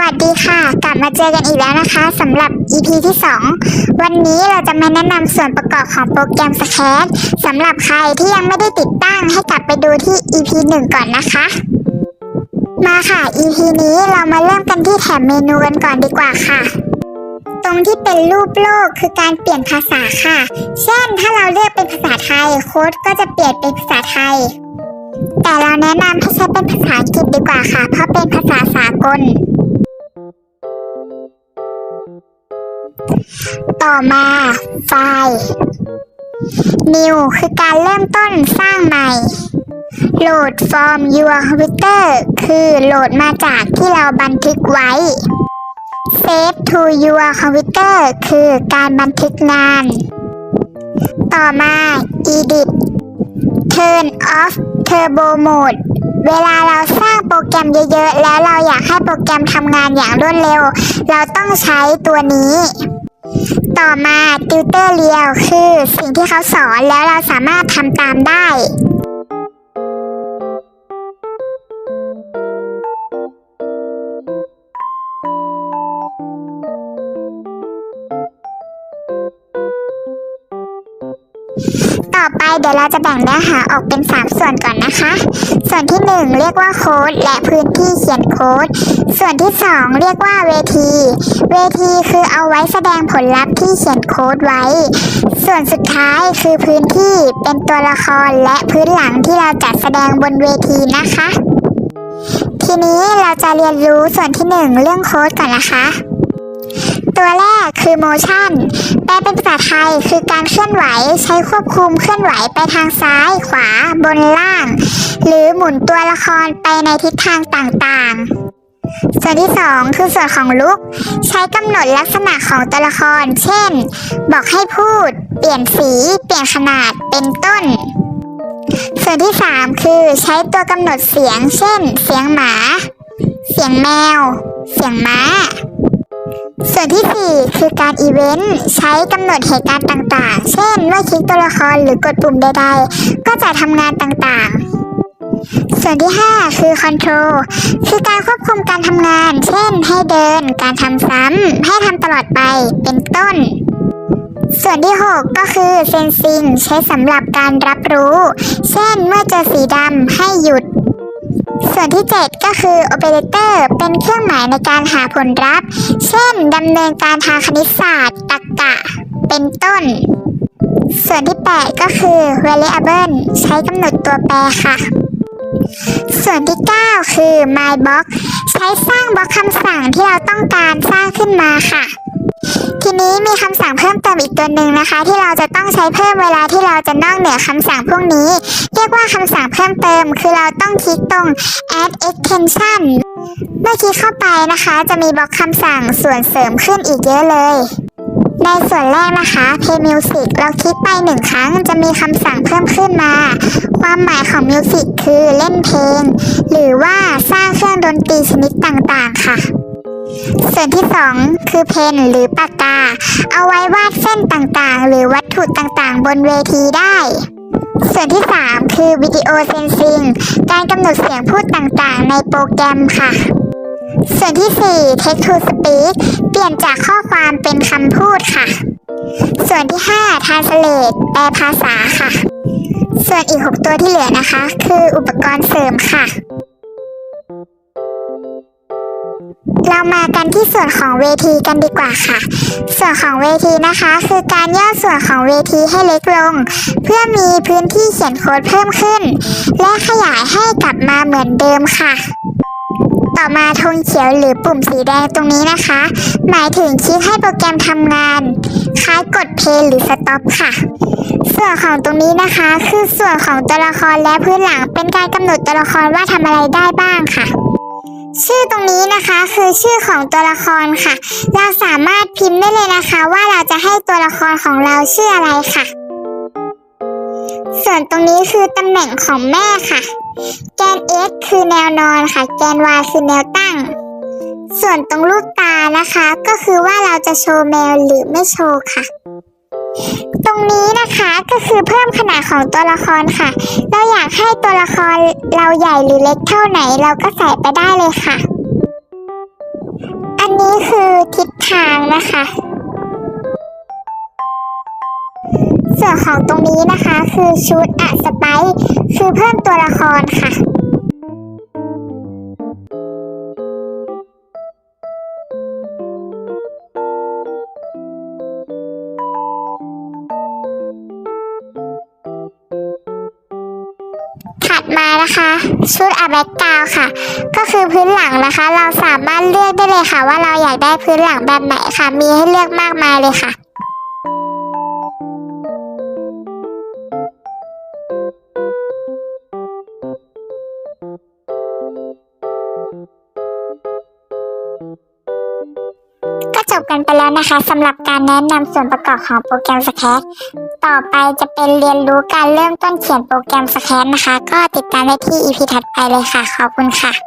วัสดีค่ะ กลับมาเจอกันอีกแล้วนะคะสำหรับ EP ที่ 2 วันนี้เราจะมาแนะนำส่วนประกอบของโปรแกรม s c a t สำหรับใครที่ยังไม่ได้ติดตั้งให้กลับไปดูที่ EP 1 ก่อนนะคะ มาค่ะ EP นี้เรามาเริ่มกันที่แถบเมนูกันก่อนดีกว่าค่ะ ตรงที่เป็นรูปโลกคือการเปลี่ยนภาษาค่ะ เช่นถ้าเราเลือกเป็นภาษาไทยโค้ดก็จะเปลี่ยนเป็นภาษาไทย แต่เราแนะนำให้ใช้เป็นภาษาอังกฤษดีกว่าค่ะ เพราะเป็นภาษาสากล ต่อมา ไฟล์ New คือการเริ่มต้นสร้างใหม่ Load from your computer คือโหลดมาจากที่เราบันทึกไว้ Save to your computer คือการบันทึกงาน ต่อมา Edit Turn off Turbo Mode เวลาเราสร้างโปรแกรมเยอะๆ แล้วเราอยากให้โปรแกรมทำงานอย่างรวดเร็ว เราต้องใช้ตัวนี้ ต่อมาติวเตอร์เรียวคือสิ่งที่เขาสอนแล้วเราสามารถทำตามได้ ต่อไปเดี๋ยวเราจะแบ่งเนื้อหาออกเป็น 3 ส่วนก่อนนะคะ ส่วนที่ 1 เรียกว่าโค้ดและพื้นที่เขียนโค้ด ส่วนที่ 2 เรียกว่าเวที เวทีคือเอาไว้แสดงผลลัพธ์ที่เขียนโค้ดไว้ ส่วนสุดท้ายคือพื้นที่เป็นตัวละครและพื้นหลังที่เราจัดแสดงบนเวทีนะคะ ทีนี้เราจะเรียนรู้ส่วนที่ 1 เรื่องโค้ดก่อนนะคะ ตัวแรกคือ motion แปลเป็นภาษาไทยคือการเคลื่อนไหว ใช้ควบคุมเคลื่อนไหวไปทางซ้าย ขวา บนล่าง หรือหมุนตัวละครไปในทิศทางต่างๆ ส่วนที่ 2 คือส่วนของลุก ใช้กำหนดลักษณะของตัวละคร เช่น บอกให้พูด เปลี่ยนสี เปลี่ยนขนาดเป็นต้นส่วนที่ 3 คือใช้ตัวกำหนดเสียง เช่น เสียงหมา เสียงแมว เสียงม้า ส่วนที่ 4 คือการอีเวนต์ใช้กำหนดเหตุการณ์ต่างๆ เช่นเมื่อคลิกตัวละครหรือกดปุ่มใดๆ ก็จะทำงานต่างๆ ส่วนที่ 5 คือ Control คือการควบคุมการทำงาน เช่น ให้เดิน การทำซ้ำให้ทำตลอดไปเป็นต้น ส่วนที่ 6 ก็คือ Sensing ใช้สำหรับการรับรู้ เช่นเมื่อเจอสีดำให้หยุด ส่วนที่ 7 ก็คือ operator เป็นเครื่องหมายในการหาผลลัพธ์ เช่นดำเนินการทางคณิตศาสตร์ตรรกะ เป็นต้น ส่วนที่ 8 ก็คือ variable ใช้กำหนดตัวแปรค่ะ ส่วนที่ 9 คือ my box ใช้สร้างบล็อกคำสั่งที่เราต้องการสร้างขึ้นมาค่ะ ทีนี้มีคำสั่งเพิ่มเติมอีกตัวหนึ่งนะคะ ที่เราจะต้องใช้เพิ่มเวลาที่เราจะนอกเหนือคำสั่งพวกนี้ เรียกว่าคำสั่งเพิ่มเติม คือเราต้องคลิกตรง add extension เมื่อคลิกเข้าไปนะคะ จะมีบล็อกคำสั่งส่วนเสริมขึ้นอีกเยอะเลย ในส่วนแรกนะคะ Play Music เราคลิกไปหนึ่งครั้งจะมีคำสั่งเพิ่มขึ้นมา ความหมายของ Music คือเล่นเพลง หรือว่าสร้างเครื่องดนตรีชนิดต่างๆ ค่ะ ส่วนที่ 2 คือเพนหรือปากกา เอาไว้วาดเส้นต่างๆ หรือวัตถุต่างๆ บนเวทีได้ ส่วนที่ 3 คือวิดีโอเซนซิงการกำหนดเสียงพูดต่างๆ ในโปรแกรมค่ะ ส่วนที่ 4 Text to Speech เปลี่ยนจากข้อความเป็นคำพูดค่ะ ส่วนที่ 5 Translate แปลภาษาค่ะ ส่วนอีก 6 ตัวที่เหลือนะคะ คืออุปกรณ์เสริมค่ะ เรามากันที่ส่วนของเวทีกันดีกว่าค่ะ ส่วนของเวทีนะคะ คือการย่อส่วนของเวทีให้เล็กลง เพื่อมีพื้นที่เขียนโค้ดเพิ่มขึ้น และขยายให้กลับมาเหมือนเดิมค่ะ ต่อมาธงเขียวหรือปุ่มสีแดงตรงนี้นะคะ หมายถึงคลิกให้โปรแกรมทำงาน คล้ายกดเพลหรือสต็อปค่ะส่วนของตรงนี้นะคะ คือส่วนของตัวละครและพื้นหลังเป็นการกำหนดตัวละครว่าทำอะไรได้บ้างค่ะ ชื่อตรงนี้นะคะคือชื่อของตัวละครค่ะ เราสามารถพิมพ์ได้เลยนะคะ ว่าเราจะให้ตัวละครของเราชื่ออะไรค่ะ ส่วนตรงนี้คือตำแหน่งของแม่ค่ะ แกน x คือแนวนอนค่ะ แกน y คือแนวตั้ง ส่วนตรงรูปตานะคะ ก็คือว่าเราจะโชว์แมวหรือไม่โชว์ค่ะ ตรงนี้นะคะก็คือเพิ่มขนาดของตัวละครค่ะ เราอยากให้ตัวละครเราใหญ่หรือเล็กเท่าไหน เราก็ใส่ไปได้เลยค่ะ อันนี้คือทิศทางนะคะ ส่วนของตรงนี้นะคะคือชุดอะสไปซ์คือเพิ่มตัวละครค่ะ มานะคะ ชุดอะแบ็กกราวค่ะ ก็คือพื้นหลังนะคะ เราสามารถเลือกได้เลยค่ะ ว่าเราอยากได้พื้นหลังแบบไหนค่ะ มีให้เลือกมากมายเลยค่ะก็จบกันไปแล้วนะคะสำหรับการแนะนำส่วนประกอบของโปรแกรมสแคร ต่อไปจะเป็นเรียนรู้การเริ่มต้นเขียนโปรแกรมสแครนะคะ ก็ติดตามได้ที่ EP ถัดไปเลยค่ะ ขอบคุณค่ะ